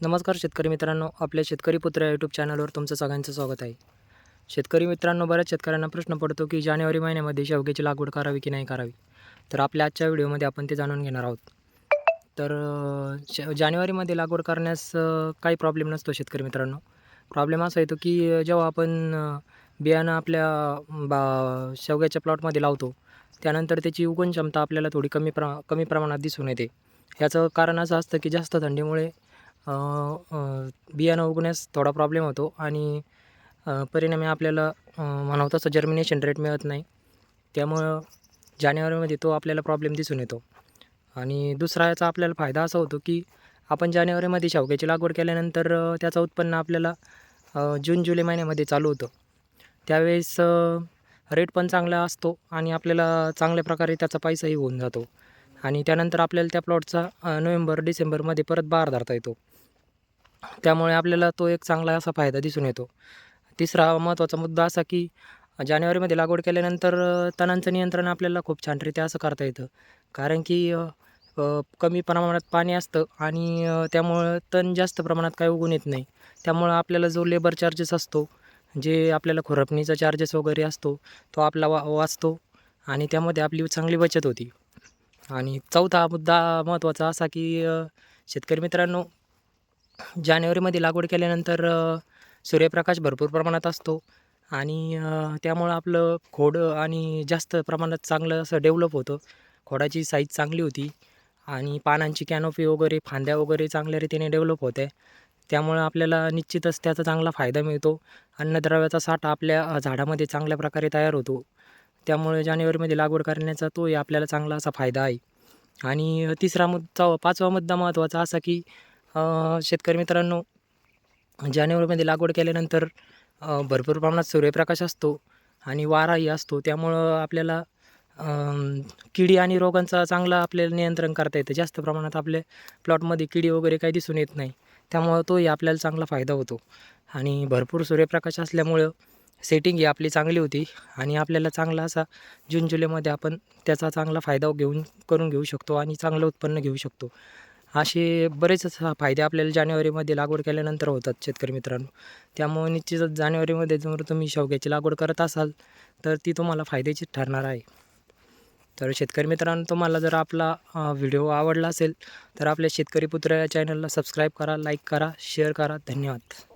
नमस्कार शेतकरी मित्रांनो आपल्या शेतकरी पुत्र यूट्यूब चॅनलवर तुमचं सगळ्यांचं स्वागत आहे. शेतकरी मित्रांनो बऱ्याच शेतकऱ्यांना प्रश्न पडतो की जानेवारी महिन्यामध्ये शेवग्याची लागवड करावी की नाही करावी? तर आपल्या आजच्या व्हिडिओमध्ये आपण ते जाणून घेणार आहोत. तर श जानेवारीमध्ये लागवड करण्यास काही प्रॉब्लेम नसतो शेतकरी मित्रांनो. प्रॉब्लेम असा येतो की जेव्हा आपण बियाणं आपल्या बा शेवग्याच्या प्लॉटमध्ये लावतो त्यानंतर त्याची उगण क्षमता आपल्याला थोडी कमी प्र कमी प्रमाणात दिसून येते. याचं कारण असं असतं की जास्त थंडीमुळे बियाणं उगवण्यास थोडा प्रॉब्लेम होतो आणि परिणामी आपल्याला म्हणावं तसं जर्मिनेशन रेट मिळत नाही. त्यामुळं जानेवारीमध्ये तो आपल्याला प्रॉब्लेम दिसून येतो. आणि दुसरा याचा आपल्याला फायदा असा होतो की आपण जानेवारीमध्ये शेवग्याची लागवड केल्यानंतर त्याचं उत्पन्न आपल्याला जून जुलै महिन्यामध्ये चालू होतं. त्यावेळेस रेट पण चांगला असतो आणि आपल्याला चांगल्या प्रकारे त्याचा पैसाही होऊन जातो. आणि त्यानंतर आपल्याला त्या प्लॉटचा नोव्हेंबर डिसेंबरमध्ये परत बार धरता येतो. त्यामुळे आपल्याला तो एक चांगला असा फायदा दिसून येतो. तिसरा महत्त्वाचा मुद्दा असा की जानेवारीमध्ये लागवड केल्यानंतर तणांचं नियंत्रण आपल्याला खूप छानरीत्या असं करता येतं. कारण की कमी प्रमाणात पाणी असतं आणि त्यामुळं तण जास्त प्रमाणात काय उगून येत नाही. त्यामुळं आपल्याला जो लेबर चार्जेस असतो जे आपल्याला खुरपणीचा चार्जेस वगैरे असतो तो आपला वा वाचतो आणि त्यामध्ये आपली चांगली बचत होती. आणि चौथा मुद्दा महत्त्वाचा असा की शेतकरी मित्रांनो जानेवारीमध्ये लागवड केल्यानंतर सूर्यप्रकाश भरपूर प्रमाणात असतो आणि त्यामुळं आपलं खोड आणि जास्त प्रमाणात चांगलं असं डेव्हलप होतं. खोडाची साईज चांगली होती आणि पानांची कॅनोपी वगैरे फांद्या वगैरे चांगल्या रीतीने डेव्हलप होत आहे त्यामुळं आपल्याला निश्चितच त्याचा चांगला फायदा मिळतो. अन्नद्रव्याचा साठा आपल्या झाडामध्ये चांगल्या प्रकारे तयार होतो. त्यामुळे जानेवारीमध्ये लागवड करण्याचा तोही आपल्याला चांगला असा फायदा आहे. आणि तिसरा मुद्दा पाचवा मुद्दा महत्त्वाचा असा की शेतकरी मित्रांनो जानेवारीमध्ये लागवड केल्यानंतर भरपूर प्रमाणात सूर्यप्रकाश असतो आणि वाराही असतो. त्यामुळं आपल्याला किडी आणि रोगांचा चांगला आपल्याला नियंत्रण करता येतं. जास्त प्रमाणात आपल्या प्लॉटमध्ये किडी वगैरे काही दिसून येत नाही. त्यामुळं तोही आपल्याला चांगला फायदा होतो. आणि भरपूर सूर्यप्रकाश असल्यामुळं सेटिंग ही आपली चांगली होती आणि आपल्याला चांगला असा जून जुलैमध्ये आपण त्याचा चांगला फायदा घेऊन करून घेऊ शकतो आणि चांगलं उत्पन्न घेऊ शकतो. असे बरेच फायदे आपल्याला जानेवारीमध्ये लागवड केल्यानंतर होतात शेतकरी मित्रांनो. त्यामुळे निश्चितच जानेवारीमध्ये जर तुम्ही शेवग्याची लागवड करत असाल तर ती तुम्हाला फायद्याची ठरणार आहे. तर शेतकरी मित्रांनो तुम्हाला जर आपला व्हिडिओ आवडला असेल तर आपल्या शेतकरी पुत्र या चॅनलला सबस्क्राईब करा लाईक करा शेअर करा. धन्यवाद.